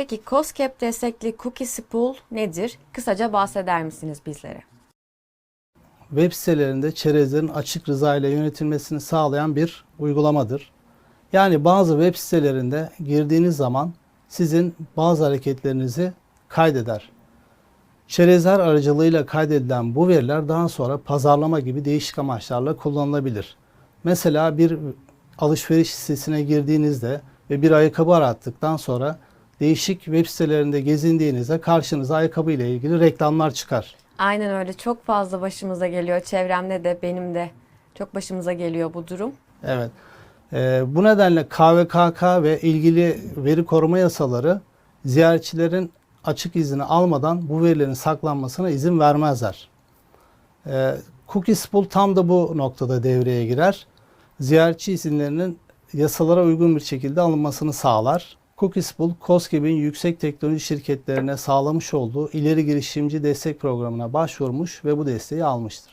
Peki COSCAP destekli cookie spool nedir? Kısaca bahseder misiniz bizlere? web sitelerinde çerezlerin açık rıza ile yönetilmesini sağlayan bir uygulamadır. Yani bazı web sitelerinde girdiğiniz zaman sizin bazı hareketlerinizi kaydeder. Çerezler aracılığıyla kaydedilen bu veriler daha sonra pazarlama gibi değişik amaçlarla kullanılabilir. Mesela bir alışveriş sitesine girdiğinizde ve bir ayakkabı arattıktan sonra değişik web sitelerinde gezindiğinizde karşınıza ayakkabı ile ilgili reklamlar çıkar. Aynen öyle çok fazla başımıza geliyor. Çevremde de benim de çok başımıza geliyor bu durum. Evet. Ee, bu nedenle KVKK ve ilgili veri koruma yasaları ziyaretçilerin açık izni almadan bu verilerin saklanmasına izin vermezler. Ee, cookie spool tam da bu noktada devreye girer. Ziyaretçi izinlerinin yasalara uygun bir şekilde alınmasını sağlar. Cookie spool, COSGAP'in yüksek teknoloji şirketlerine sağlamış olduğu ileri girişimci destek programına başvurmuş ve bu desteği almıştır.